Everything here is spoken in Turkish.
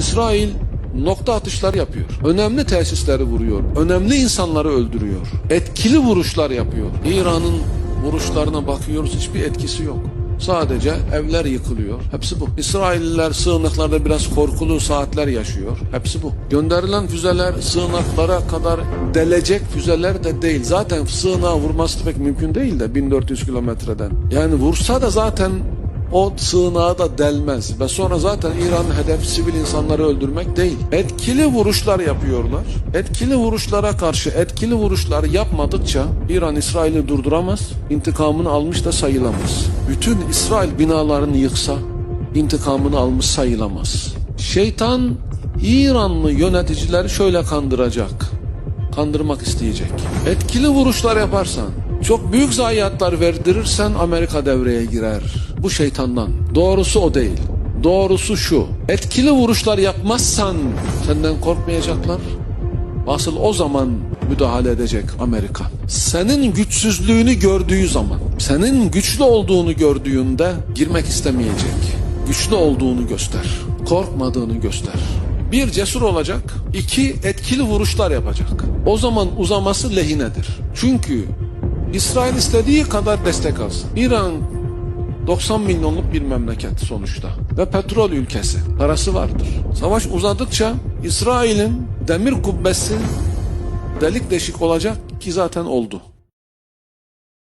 İsrail nokta atışlar yapıyor. Önemli tesisleri vuruyor. Önemli insanları öldürüyor. Etkili vuruşlar yapıyor. İran'ın vuruşlarına bakıyoruz hiçbir etkisi yok. Sadece evler yıkılıyor. Hepsi bu. İsrailliler sığınaklarda biraz korkulu saatler yaşıyor. Hepsi bu. Gönderilen füzeler sığınaklara kadar delecek füzeler de değil. Zaten sığınağa vurması pek mümkün değil de 1400 kilometreden. Yani vursa da zaten o sığınağı da delmez ve sonra zaten İran'ın hedef sivil insanları öldürmek değil. Etkili vuruşlar yapıyorlar. Etkili vuruşlara karşı etkili vuruşlar yapmadıkça İran İsrail'i durduramaz, intikamını almış da sayılamaz. Bütün İsrail binalarını yıksa intikamını almış sayılamaz. Şeytan İranlı yöneticileri şöyle kandıracak kandırmak isteyecek. Etkili vuruşlar yaparsan, çok büyük zayiatlar verdirirsen Amerika devreye girer. Bu şeytandan. Doğrusu o değil. Doğrusu şu. Etkili vuruşlar yapmazsan senden korkmayacaklar. Asıl o zaman müdahale edecek Amerika. Senin güçsüzlüğünü gördüğü zaman, senin güçlü olduğunu gördüğünde girmek istemeyecek. Güçlü olduğunu göster. Korkmadığını göster. Bir cesur olacak, iki etkili vuruşlar yapacak. O zaman uzaması lehinedir. Çünkü İsrail istediği kadar destek alsın. İran 90 milyonluk bir memleket sonuçta ve petrol ülkesi. Parası vardır. Savaş uzadıkça İsrail'in demir kubbesi delik deşik olacak ki zaten oldu.